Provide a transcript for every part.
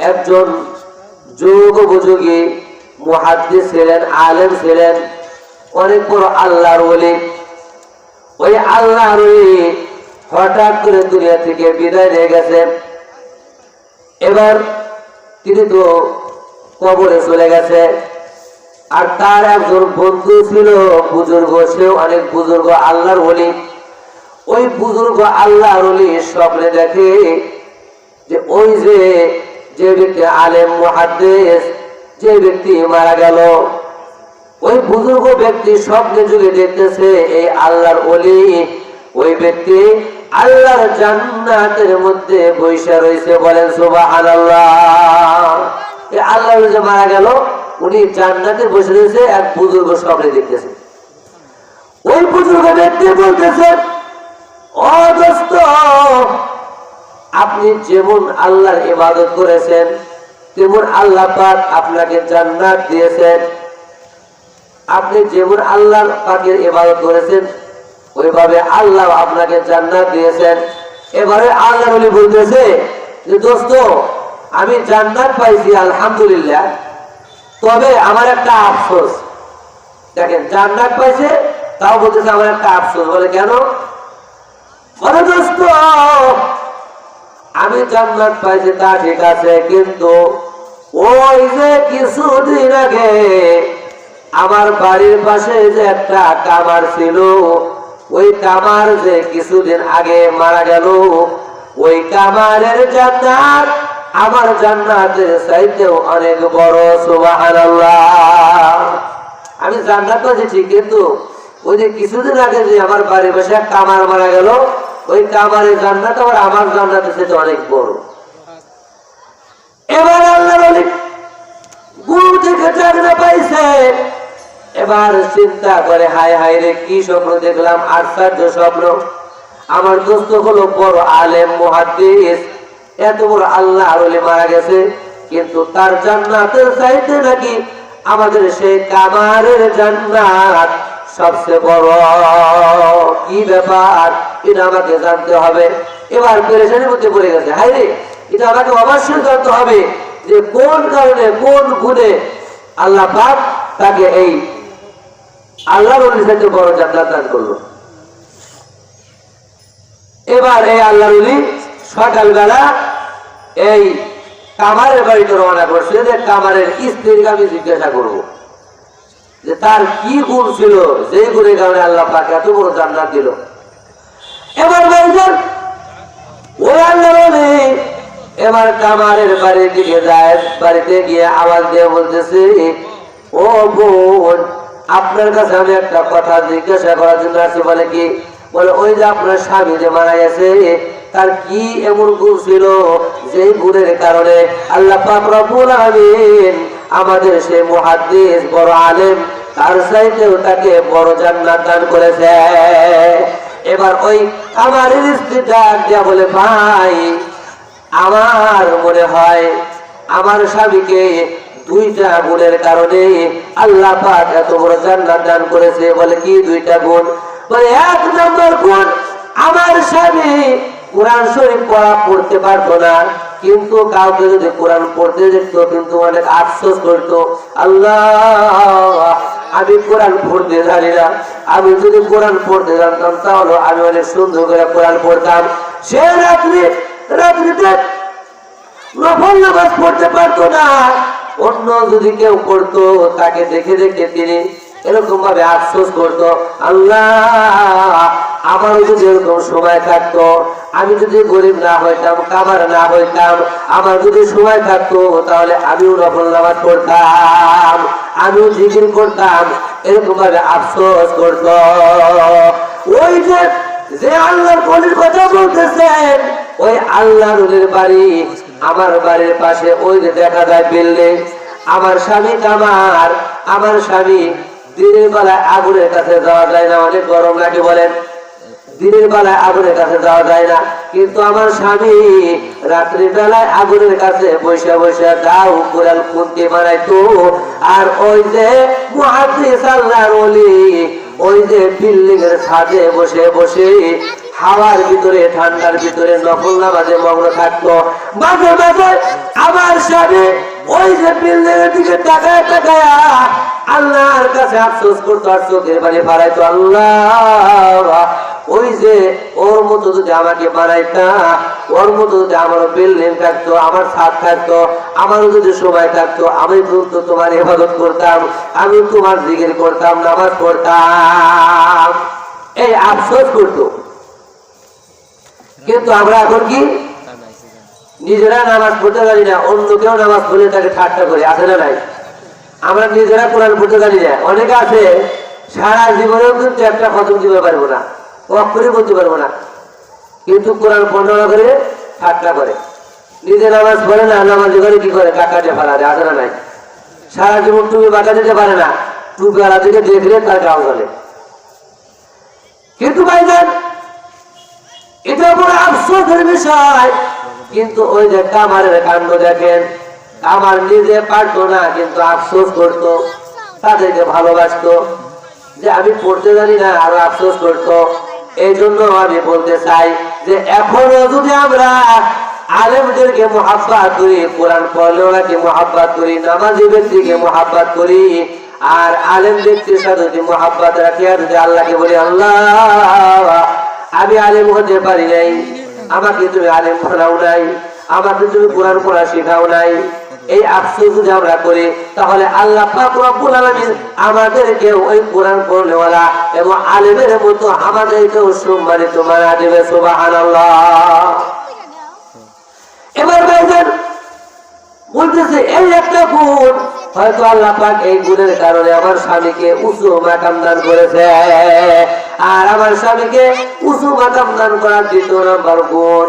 একজন যুগ উপযোগী মুহাদ্দিস ছিলেন, আলেম ছিলেন, অনেক বড় আল্লাহর ওলি। ওই আল্লাহর হঠাৎ করে দুনিয়া থেকে বিদায় নিয়ে গেছেন এবার তিনি তো কবরে চলে গেছে। আর তার একজন বন্ধু ছিল বুজুর্গ, সেও অনেক বুজুর্গ আল্লাহর বলি ওই বুজুর্গ আল্লাহর স্বপ্নে দেখে যে ওই যে যে ব্যক্তি আলেম, মুহাদ্দিস, যে ব্যক্তি মারা গেল, ওই বুজুর্গ ব্যক্তি স্বপ্নে যুগে দেখতেছে এই আল্লাহর ওলি, ওই ব্যক্তি আল্লাহর জান্নাতের মধ্যে বৈশা রয়েছে বলেন সুবহানাল্লাহ। এই আল্লাহর ওলি যে মারা গেল, উনি জান্নাতে বসে রয়েছে, এক বুজুর্গ স্বপ্নে দেখতেছে। ওই বুজুর্গ ব্যক্তি বলতেছে, ও দোস্ত আপনি যেমন আল্লাহর ইবাদত করেছেন, তেমন আল্লাহ পাক আপনাকে জান্নাত দিয়েছেন। আপনি যেমন আল্লাহর পাকের ইবাদত করেছেন, ওইভাবে আল্লাহ আপনাকে জান্নাত দিয়েছেন। এবারে আল্লাহ বলি বলতেছে যে, দোস্ত, আমি জান্নাত পাইছি, আলহামদুলিল্লাহ। তবে আমার একটা আফসোস। দেখেন, জান্নাত পাইছে, তাও বলতেছে আমার একটা আফসোস। বলে, কেন? বলে আমি জান্নাত পাইছি, তা ঠিক আছে, কিন্তু ওই যে কিছুদিন আগে আমার বাড়ির পাশে যে একটা কামার ছিল, ওই কামার যে কিছুদিন আগে মারা গেল, ওই কামারের জান্নাত আমার জান্নাতের চাইতেও অনেক বড়, সুবহানাল্লাহ। আমি জান্নাত পাচ্ছি ঠিক, কিন্তু ওই যে কিছুদিন আগে যে আমার বাড়ির পাশে কামার মারা গেল ওই কামারের জান্নাত আবার আমার জান্নাতের সাথে অনেক বড়। এবার আল্লাহ বলি গুরু থেকে চাকরি পাইছে। এবার চিন্তা করে, হায় হায় রে, কি স্বপ্ন দেখলাম, আশ্চর্য স্বপ্ন। আমার দোস্ত হলো বড় আলেম, মুহাদ্দিস। এত বড় আল্লাহ আরলে মারা গেছে। কিন্তু তার জান্নাতের চাইতে নাকি আমাদের সেই কামারের জান্নাত সবচেয়ে বড়। কি ব্যাপার? এটা আমাকে জানতে হবে। এবার পেরেশানির মধ্যে পড়ে গেছে। হাই রে, এটা আমাকে অবশ্যই জানতে হবে যে কোন কারণে, কোন গুণে আল্লাহ পাক তাকে এই আল্লাহ সাথে বড় দান করল। এবার এই আল্লাহ সকালবেলা এই কামারের বাড়িতে রওনা করছে যে কামারের স্ত্রীকে আমি জিজ্ঞাসা করব যে তার কি গুণ ছিল? যে গুণের কারণে আল্লাহ পাক এত বড় জান্নাত দিল। এবার বলছেন আল্লাহ এবার কামারের বাড়ির দিকে যায়। বাড়িতে গিয়ে আওয়াজ দিয়ে ও বোন, আপনার কাছে আমি একটা কথা জিজ্ঞাসা করার জন্য আসছি বলে কি? বলে, ওই যে আপনার স্বামী যে মারা গেছে, তার কি এমন গুণ ছিল যে গুণের কারণে আল্লাহ পাক রব্বুল আমাদের সে মুহাদ্দিস বড় আলেম, তার চাইতেও তাকে বড় জান্নাত দান করেছে? এবার ওই আমার স্ত্রীটা দিয়া বলে, ভাই, আমার মনে হয় আমার স্বামীকে দুইটা গুণের কারণে আল্লাহ পাক এত বড় জান্নাত দান করেছে। বলে, কি দুইটা গুণ? বলে, এক নম্বর গুণ, আমার স্বামী কোরআন শরীফ পড়া, পড়তে পারতো না। কিন্তু কাউকে যদি কোরআন পড়তে দেখতো, কিন্তু অনেক আফসোস করতো। আল্লাহ আমি কোরআন পড়তে জানি না। আমি যদি কোরআন পড়তে জানতাম, তাহলে আমি অনেক সুন্দর করে কোরআন পড়তাম। সে রাত্রি, রাত্রিতে নফল নামাজ পড়তে পারতো না। অন্য যদি কেউ করতো তাকে দেখে দেখে তিনি এরকম ভাবে আফসোস করতো, আল্লাহ আমার যদি এরকম সময় থাকতো, আমি যদি গরিব না হইতাম, কামার না হইতাম, আমার যদি সময় থাকতো, তাহলে আমিও নফল নামাজ পড়তাম। আমিও জিকির করতাম, এরকম ভাবে আফসোস করতো। ওই যে যে আল্লাহর বলির কথা বলতেছেন, ওই আল্লাহ রুলের বাড়ি, আমার বাড়ির পাশে ওই যে দেখা যায় বিল্ডিং। আমার স্বামী কামার, আমার স্বামী দিনের বেলায় আগুনের কাছে যাওয়া যায় না, অনেক গরম লাগে বলেন। দিনের বেলায় আগুনের কাছে যাওয়া যায় না। কিন্তু আমার স্বামী রাত্রি বেলায় আগুনের কাছে বসে বসে দাও কোরআন কুন্তি বানাইতো। আর ওই যে ওই যে বিল্ডিং এর ছাদে বসে বসে হাওয়ার ভিতরে, ঠান্ডার ভিতরে নফল নামাজে মগ্ন থাকতো। মাঝে মাঝে আমার স্বামী ওই যে বিল্ডিং এর দিকে তাকায় তাকায় আল্লাহর কাছে আফসোস করতো আর চোখের পানি বাড়াইতো আল্লাহ! ওই যে ওর মতো যদি আমাকে বানাইতা ওর মতো যদি আমার বিল্ডিং থাকতো, আমার ছাদ থাকতো, আমারও যদি সময় থাকতো, আমি কিন্তু তোমার হেফাজত করতাম, আমি তোমার জিগির করতাম, নামাজ পড়তাম। এই আফসোস করতো। কিন্তু আমরা এখন কি? নিজেরা নামাজ পড়তে জানি না, অন্য কেউ নামাজ পড়লে তাকে ঠাট্টা করে, আছে না নাই? আমরা নিজেরা কোরআন পড়তে জানি না। অনেকে আছে, সারা জীবনেও কিন্তু একটা খতম দিতে পারব না। অক্ষরে বলতে পারব না। কিন্তু কোরআন বর্ণনা করে ঠাট্টা করে। নিজে নামাজ পড়ে না, নামাজ করে কি করে? কাকা দিয়ে ফেলা যায় আছে নাই। সারা জীবন টুপি বাঁকা দিতে পারে না। টুপি আলা থেকে দেখলে তার গাও চলে কিন্তু ভাইজান এটা বড় আফসোসের বিষয়। কিন্তু ওই যে কামারের কাণ্ড দেখেন, কামার নিজে পারতো না, কিন্তু আফসোস করতো, তাদেরকে ভালোবাসতো। যে আমি পড়তে জানি না, আরও আফসোস করতো। এই জন্য আমি বলতে চাই যে এখনও যদি আমরা আলেমদেরকে মোহাব্বাত করি, কোরআন পড়লে ওনাকে মোহাব্বাত করি, নামাজি ব্যক্তিকে মোহাব্বাত করি, আর আলেম ব্যক্তির সাথে যদি মোহাব্বাত রাখি, আর যদি আল্লাহকে বলি, আল্লাহ, আমি আলেম হতে পারি নাই, আমাকে তুমি আলেম বানাও নাই, আমাকে তুমি কোরআন পড়া শেখাও নাই এই আফসোস যদি আমরা করি তাহলে আল্লাহ পাক আমাদেরকে ওই কোরআন পড়নেওয়ালা এবং আলেমের মতো আমাদেরকেও সম্মানিত মানা দেবে, সুবহানাল্লাহ। এবার বলতেছে, এই একটা গুণ। হয়তো আল্লাহ পাক এই গুণের কারণে আমার স্বামীকে উঁচু মাকাম দান করেছে। আর আমার স্বামীকে উঁচু মাকাম দান করার দ্বিতীয় নম্বর গুণ,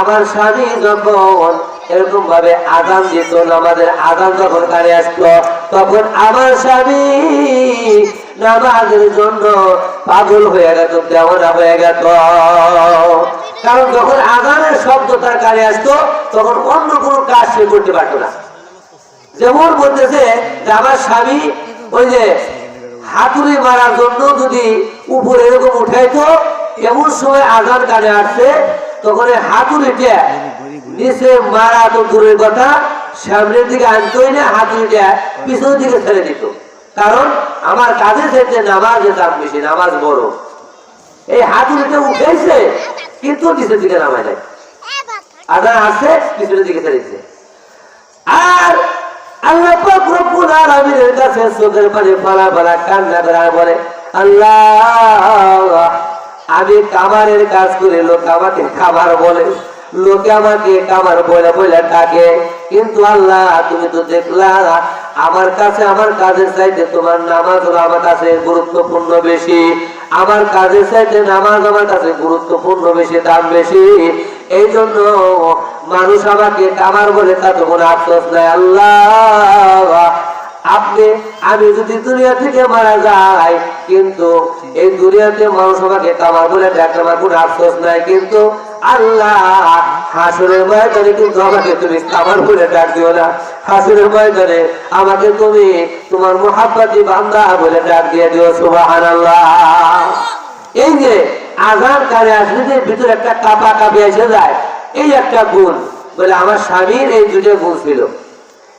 আমার স্বামী যখন এরকম ভাবে আগাম দিত আমাদের আগাম যখন কানে আসতো, তখন আমার স্বামী নামাজের জন্য পাগল হয়ে গেত, দেওয়ানা হয়ে গেত। কারণ যখন আগানের শব্দ তার কানে আসতো, তখন অন্য কোনো কাজ সে করতে পারতো না। যেমন বলতেছে যে আমার স্বামী ওই যে হাতুড়ি মারার জন্য যদি উপরে এরকম উঠাইতো, এমন সময় আগান কানে আসছে তখন হাতুড়িটা নিচে মারা তো দূরের কথা, সামনের দিকে আনতোই না হাতুড়িটা পিছনের দিকে ছেড়ে দিত। কারণ আমার কাজে চাইতে নামাজের দাম বেশি, নামাজ বড়। এই হাতুড়িটা উঠেছে, কিন্তু নিচের দিকে নামায় নাই। আদান আসছে, পিছনের দিকে ছেড়েছে আর আল্লাহ রব্বুল আলামিনের কাছে চোখের পানি ফালা ফালা কান্না করে বলে আল্লাহ, আমি কামারের কাজ করে, লোক আমাকে খাবার বলে। লোকে আমাকে কামার বলে বলে ডাকে, কিন্তু আল্লাহ, তুমি তো দেখলা, আমার কাছে, আমার কাজের চাইতে তোমার নামাজ আমার কাছে গুরুত্বপূর্ণ বেশি। আমার কাজের চাইতে নামাজ আমার কাছে গুরুত্বপূর্ণ বেশি, দাম বেশি। এই জন্য মানুষ আমাকে কামার বলে তা তো কোনো আফসোস নাই, আল্লাহ। আপনি, আমি যদি দুনিয়া থেকে মারা যাই, কিন্তু এই দুনিয়াতে মানুষ আমাকে কামার বলে ডাকে, আমার কোনো আফসোস নাই, কিন্তু আসলে ভিতরে একটা কাপা কাপি এসে যায়, এই একটা গুণ। বলে আমার স্বামীর এই দুটো গুণ ছিল।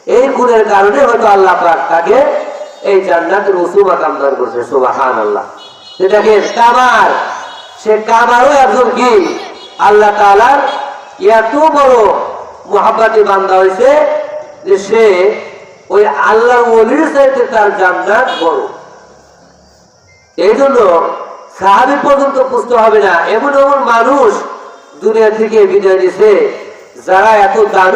এই গুণের কারণে হয়তো আল্লাহ তাকে এই জান্নাতের উঁচু মাকাম করছে সুবাহান আল্লাহ সেটাকে কামার সে কামারও একজন কি? আল্লাহ তালার এত বড় মহাব্বাতি বান্দা হয়েছে যে সে ওই আল্লাহ অলির চাইতে তার জান্নাত বড়। এই জন্য সাহাবি পর্যন্ত পুষ্ট হবে না। এমন এমন মানুষ দুনিয়া থেকে বিদায় দিছে যারা এত দামি